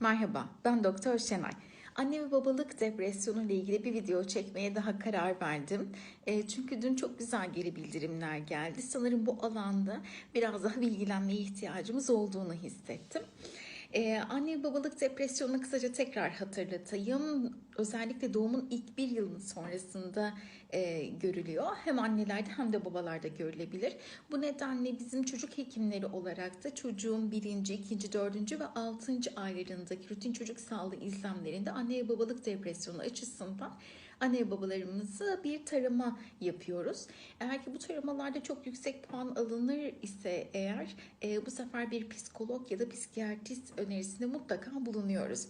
Merhaba, ben Doktor Şenay. Anne ve babalık depresyonu ile ilgili bir video çekmeye daha karar verdim. E, çünkü dün çok güzel geri bildirimler geldi. Sanırım bu alanda biraz daha bilgilenmeye ihtiyacımız olduğunu hissettim. Ee, anne babalık depresyonunu kısaca tekrar hatırlatayım. Özellikle doğumun ilk bir yılın sonrasında e, görülüyor. Hem annelerde hem de babalarda görülebilir. Bu nedenle bizim çocuk hekimleri olarak da çocuğun birinci, ikinci, dördüncü ve altıncı aylarındaki rutin çocuk sağlığı izlemlerinde anne ve babalık depresyonu açısından anne babalarımızı bir tarama yapıyoruz. Eğer ki bu taramalarda çok yüksek puan alınır ise eğer e, bu sefer bir psikolog ya da psikiyatrist önerisinde mutlaka bulunuyoruz.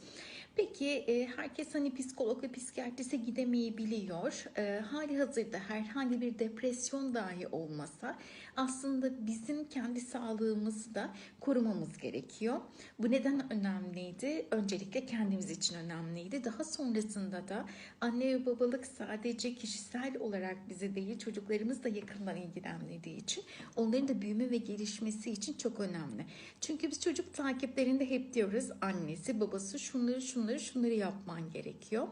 Peki e, herkes hani psikolog ve psikiyatriste gidemeyebiliyor. E, hali hazırda herhangi bir depresyon dahi olmasa aslında bizim kendi sağlığımızı da korumamız gerekiyor. Bu neden önemliydi? Öncelikle kendimiz için önemliydi. Daha sonrasında da anne ve babalık sadece kişisel olarak bizi değil çocuklarımız da yakından ilgilendiği için onların da büyüme ve gelişmesi için çok önemli. Çünkü biz çocuk takiplerinde hep diyoruz annesi babası şunları şunları şunları yapman gerekiyor.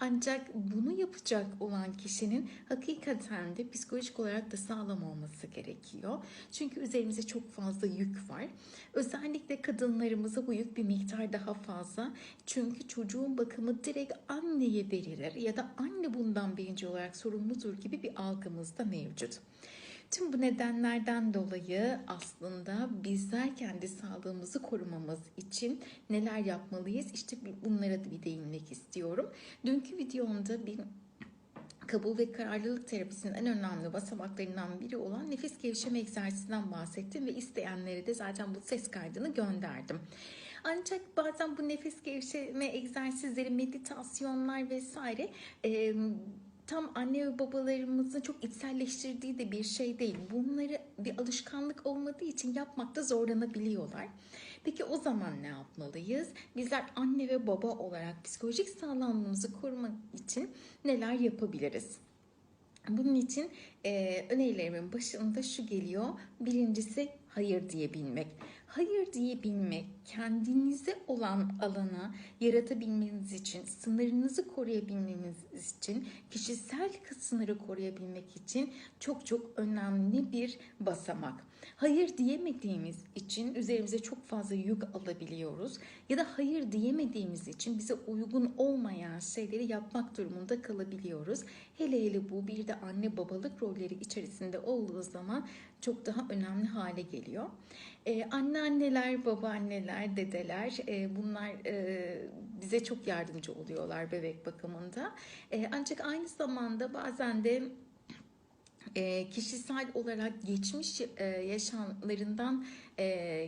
Ancak bunu yapacak olan kişinin hakikaten de psikolojik olarak da sağlam olması gerekiyor. Çünkü üzerimize çok fazla yük var. Özellikle kadınlarımıza bu yük bir miktar daha fazla. Çünkü çocuğun bakımı direkt anneye verilir ya da anne bundan birinci olarak sorumludur gibi bir algımız da mevcut. Tüm bu nedenlerden dolayı aslında bizler kendi sağlığımızı korumamız için neler yapmalıyız? İşte bunlara da bir değinmek istiyorum. Dünkü videomda bir kabul ve kararlılık terapisinin en önemli basamaklarından biri olan nefes gevşeme egzersizinden bahsettim ve isteyenlere de zaten bu ses kaydını gönderdim. Ancak bazen bu nefes gevşeme egzersizleri, meditasyonlar vesaire e, tam anne ve babalarımızın çok içselleştirdiği de bir şey değil. Bunları bir alışkanlık olmadığı için yapmakta zorlanabiliyorlar. Peki o zaman ne yapmalıyız? Bizler anne ve baba olarak psikolojik sağlamlığımızı korumak için neler yapabiliriz? Bunun için e, önerilerimin başında şu geliyor. Birincisi hayır diyebilmek. Hayır diyebilmek, kendinize olan alana yaratabilmeniz için, sınırınızı koruyabilmeniz için, kişisel sınırı koruyabilmek için çok çok önemli bir basamak. Hayır diyemediğimiz için üzerimize çok fazla yük alabiliyoruz ya da hayır diyemediğimiz için bize uygun olmayan şeyleri yapmak durumunda kalabiliyoruz. Hele hele bu bir de anne babalık rolleri içerisinde olduğu zaman çok daha önemli hale geliyor. Ee, anneanneler, babaanneler, dedeler e, bunlar e, bize çok yardımcı oluyorlar bebek bakımında. E, ancak aynı zamanda bazen de e, kişisel olarak geçmiş e, yaşamlarından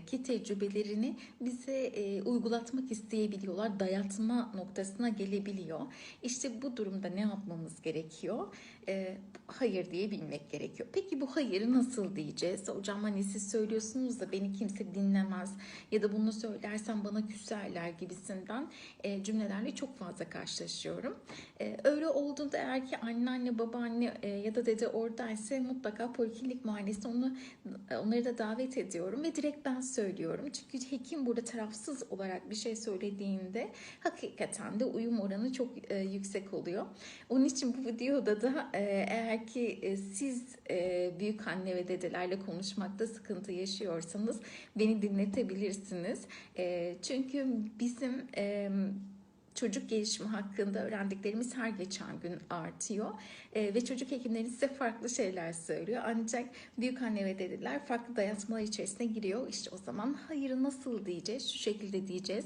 ki tecrübelerini bize e, uygulatmak isteyebiliyorlar. Dayatma noktasına gelebiliyor. İşte bu durumda ne yapmamız gerekiyor? E, hayır diyebilmek gerekiyor. Peki bu hayırı nasıl diyeceğiz? Hocam hani siz söylüyorsunuz da beni kimse dinlemez ya da bunu söylersem bana küserler gibisinden e, cümlelerle çok fazla karşılaşıyorum. E, öyle olduğunda eğer ki anneanne, babaanne e, ya da dede oradaysa mutlaka poliklinik muayenesi onu onları da davet ediyorum ve direkt ben söylüyorum. Çünkü hekim burada tarafsız olarak bir şey söylediğinde hakikaten de uyum oranı çok e, yüksek oluyor. Onun için bu videoda da e, eğer ki e, siz e, büyük anne ve dedelerle konuşmakta sıkıntı yaşıyorsanız beni dinletebilirsiniz. E, çünkü bizim e, çocuk gelişimi hakkında öğrendiklerimiz her geçen gün artıyor. E, ve çocuk hekimleri size farklı şeyler söylüyor. Ancak büyük anne ve dedeler farklı dayatmalar içerisine giriyor. İşte o zaman hayır nasıl diyeceğiz? Şu şekilde diyeceğiz.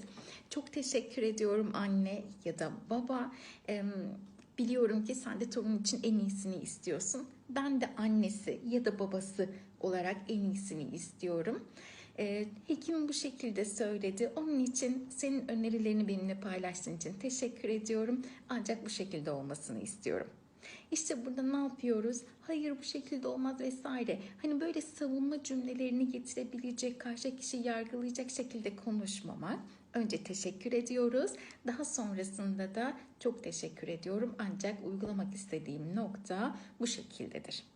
Çok teşekkür ediyorum anne ya da baba. E, biliyorum ki sen de torun için en iyisini istiyorsun. Ben de annesi ya da babası olarak en iyisini istiyorum. E, hekim bu şekilde söyledi. Onun için senin önerilerini benimle paylaştığın için teşekkür ediyorum. Ancak bu şekilde olmasını istiyorum. İşte burada ne yapıyoruz? Hayır bu şekilde olmaz vesaire. Hani böyle savunma cümlelerini getirebilecek, karşı kişi yargılayacak şekilde konuşmamak. Önce teşekkür ediyoruz. Daha sonrasında da çok teşekkür ediyorum. Ancak uygulamak istediğim nokta bu şekildedir.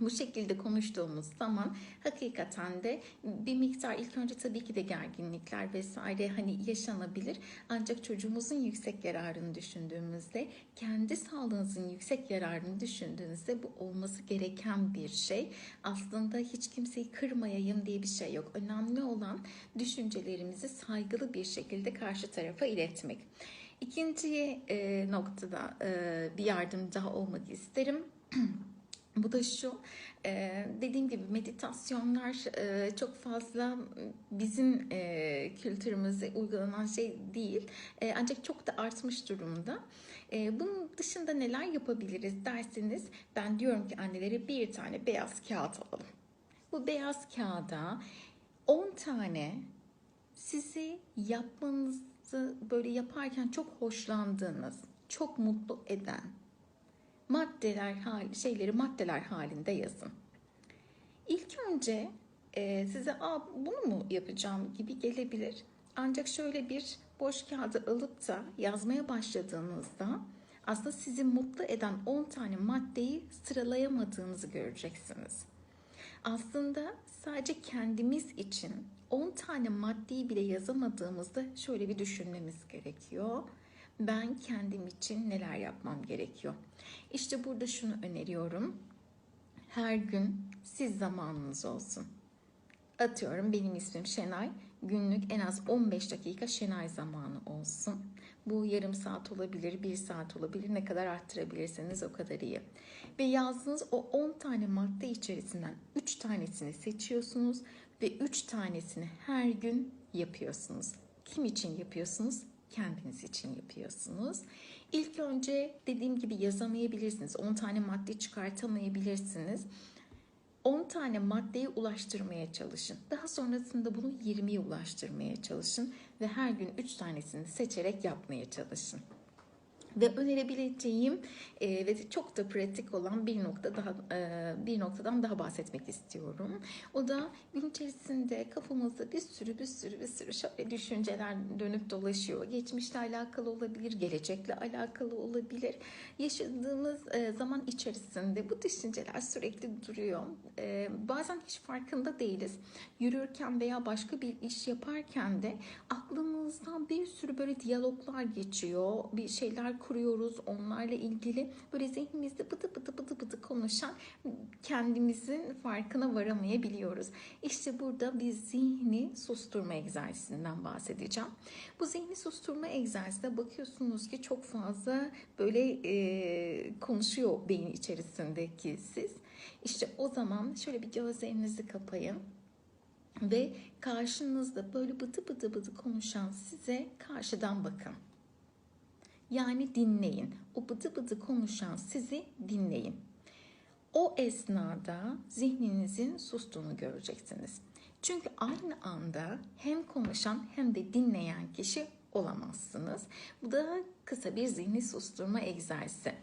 Bu şekilde konuştuğumuz zaman hakikaten de bir miktar ilk önce tabii ki de gerginlikler vesaire hani yaşanabilir. Ancak çocuğumuzun yüksek yararını düşündüğümüzde, kendi sağlığınızın yüksek yararını düşündüğünüzde bu olması gereken bir şey. Aslında hiç kimseyi kırmayayım diye bir şey yok. Önemli olan düşüncelerimizi saygılı bir şekilde karşı tarafa iletmek. İkinci e, noktada e, bir yardım daha olmak isterim. Bu da şu, dediğim gibi meditasyonlar çok fazla bizim e, kültürümüze uygulanan şey değil. Ancak çok da artmış durumda. Bunun dışında neler yapabiliriz derseniz ben diyorum ki annelere bir tane beyaz kağıt alalım. Bu beyaz kağıda 10 tane sizi yapmanızı böyle yaparken çok hoşlandığınız, çok mutlu eden maddeler hali, şeyleri maddeler halinde yazın. İlk önce e, size Aa, bunu mu yapacağım gibi gelebilir. Ancak şöyle bir boş kağıdı alıp da yazmaya başladığınızda aslında sizi mutlu eden 10 tane maddeyi sıralayamadığınızı göreceksiniz. Aslında sadece kendimiz için 10 tane maddeyi bile yazamadığımızda şöyle bir düşünmemiz gerekiyor. Ben kendim için neler yapmam gerekiyor? İşte burada şunu öneriyorum. Her gün siz zamanınız olsun. Atıyorum benim ismim Şenay. Günlük en az 15 dakika Şenay zamanı olsun. Bu yarım saat olabilir, bir saat olabilir. Ne kadar arttırabilirseniz o kadar iyi. Ve yazdığınız o 10 tane madde içerisinden 3 tanesini seçiyorsunuz ve 3 tanesini her gün yapıyorsunuz. Kim için yapıyorsunuz? Kendiniz için yapıyorsunuz. İlk önce dediğim gibi yazamayabilirsiniz. 10 tane madde çıkartamayabilirsiniz. 10 tane maddeye ulaştırmaya çalışın. Daha sonrasında bunu 20'ye ulaştırmaya çalışın ve her gün 3 tanesini seçerek yapmaya çalışın. Ve önerebileceğim e, ve çok da pratik olan bir nokta daha e, bir noktadan daha bahsetmek istiyorum. O da gün içerisinde kafamızda bir sürü bir sürü bir sürü şöyle düşünceler dönüp dolaşıyor. Geçmişle alakalı olabilir, gelecekle alakalı olabilir. Yaşadığımız e, zaman içerisinde bu düşünceler sürekli duruyor. E, bazen hiç farkında değiliz. Yürürken veya başka bir iş yaparken de aklımızdan bir sürü böyle diyaloglar geçiyor. Bir şeyler kuruyoruz. Onlarla ilgili böyle zihnimizde bıdı bıdı bıdı bıdı konuşan kendimizin farkına varamayabiliyoruz. İşte burada bir zihni susturma egzersizinden bahsedeceğim. Bu zihni susturma egzersizinde bakıyorsunuz ki çok fazla böyle e, konuşuyor beyin içerisindeki siz. İşte o zaman şöyle bir gözlerinizi kapayın ve karşınızda böyle bıdı bıdı bıdı konuşan size karşıdan bakın. Yani dinleyin. O bıdı bıdı konuşan sizi dinleyin. O esnada zihninizin sustuğunu göreceksiniz. Çünkü aynı anda hem konuşan hem de dinleyen kişi olamazsınız. Bu da kısa bir zihni susturma egzersizi.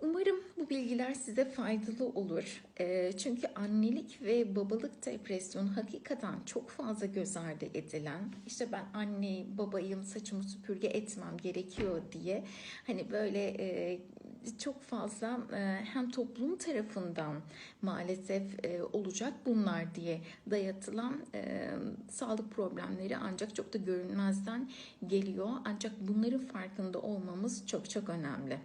Umarım bu bilgiler size faydalı olur. E, çünkü annelik ve babalık depresyonu hakikaten çok fazla göz ardı edilen, işte ben anne babayım saçımı süpürge etmem gerekiyor diye hani böyle e, çok fazla e, hem toplum tarafından maalesef e, olacak bunlar diye dayatılan e, sağlık problemleri ancak çok da görünmezden geliyor. Ancak bunların farkında olmamız çok çok önemli.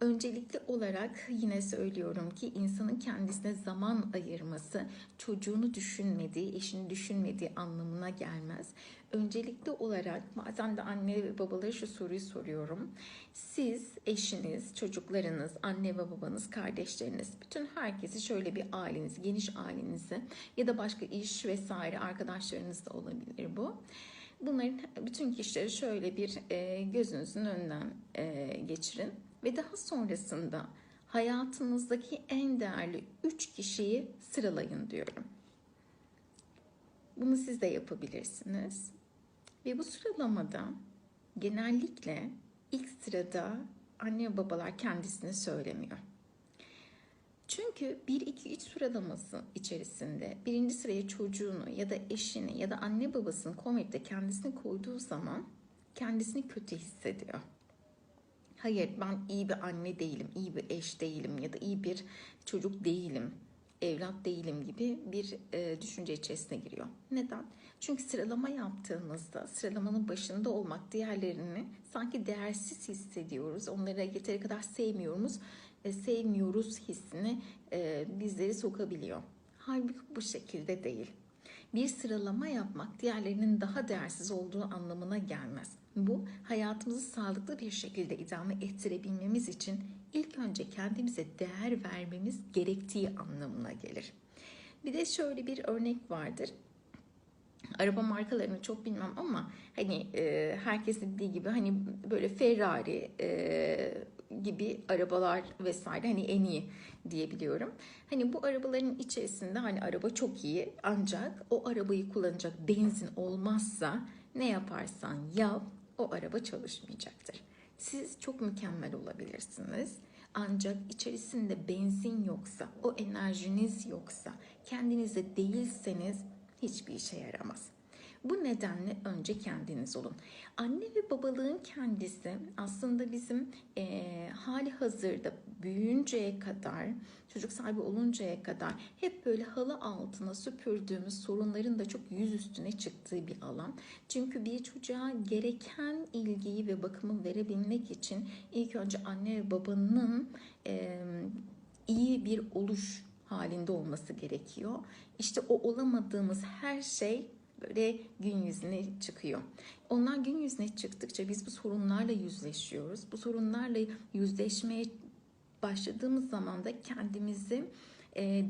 Öncelikli olarak yine söylüyorum ki insanın kendisine zaman ayırması çocuğunu düşünmediği, eşini düşünmediği anlamına gelmez. Öncelikli olarak bazen de anne ve babalara şu soruyu soruyorum. Siz, eşiniz, çocuklarınız, anne ve babanız, kardeşleriniz, bütün herkesi şöyle bir aileniz, geniş ailenizi ya da başka iş vesaire arkadaşlarınız da olabilir bu. Bunların bütün kişileri şöyle bir gözünüzün önünden geçirin ve daha sonrasında hayatınızdaki en değerli üç kişiyi sıralayın diyorum. Bunu siz de yapabilirsiniz. Ve bu sıralamada genellikle ilk sırada anne babalar kendisini söylemiyor. Çünkü 1-2-3 sıralaması içerisinde birinci sıraya çocuğunu ya da eşini ya da anne babasını koymayıp da kendisini koyduğu zaman kendisini kötü hissediyor Hayır ben iyi bir anne değilim, iyi bir eş değilim ya da iyi bir çocuk değilim, evlat değilim gibi bir e, düşünce içerisine giriyor. Neden? Çünkü sıralama yaptığımızda sıralamanın başında olmak diğerlerini sanki değersiz hissediyoruz. Onları yeteri kadar sevmiyoruz, e, sevmiyoruz hissini e, bizleri sokabiliyor. Halbuki bu şekilde değil. Bir sıralama yapmak diğerlerinin daha değersiz olduğu anlamına gelmez. Bu hayatımızı sağlıklı bir şekilde idame ettirebilmemiz için ilk önce kendimize değer vermemiz gerektiği anlamına gelir. Bir de şöyle bir örnek vardır. Araba markalarını çok bilmem ama hani e, herkes dediği gibi hani böyle Ferrari e, gibi arabalar vesaire hani en iyi diyebiliyorum. Hani bu arabaların içerisinde hani araba çok iyi ancak o arabayı kullanacak benzin olmazsa ne yaparsan yap o araba çalışmayacaktır. Siz çok mükemmel olabilirsiniz. Ancak içerisinde benzin yoksa, o enerjiniz yoksa, kendinize değilseniz hiçbir işe yaramaz. Bu nedenle önce kendiniz olun. Anne ve babalığın kendisi aslında bizim e, hali hazırda büyüyünceye kadar, çocuk sahibi oluncaya kadar hep böyle halı altına süpürdüğümüz sorunların da çok yüz üstüne çıktığı bir alan. Çünkü bir çocuğa gereken ilgiyi ve bakımı verebilmek için ilk önce anne ve babanın e, iyi bir oluş halinde olması gerekiyor. İşte o olamadığımız her şey böyle gün yüzüne çıkıyor. Onlar gün yüzüne çıktıkça biz bu sorunlarla yüzleşiyoruz. Bu sorunlarla yüzleşmeye başladığımız zaman da kendimizi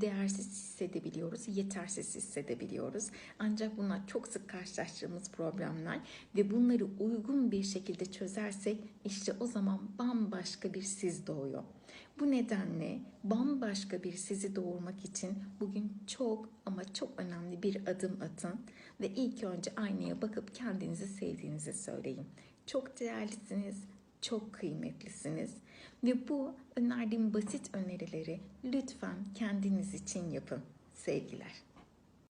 değersiz hissedebiliyoruz, yetersiz hissedebiliyoruz. Ancak bunlar çok sık karşılaştığımız problemler ve bunları uygun bir şekilde çözersek işte o zaman bambaşka bir siz doğuyor. Bu nedenle bambaşka bir sizi doğurmak için bugün çok ama çok önemli bir adım atın ve ilk önce aynaya bakıp kendinizi sevdiğinizi söyleyin. Çok değerlisiniz, çok kıymetlisiniz ve bu önerdiğim basit önerileri lütfen kendiniz için yapın. Sevgiler.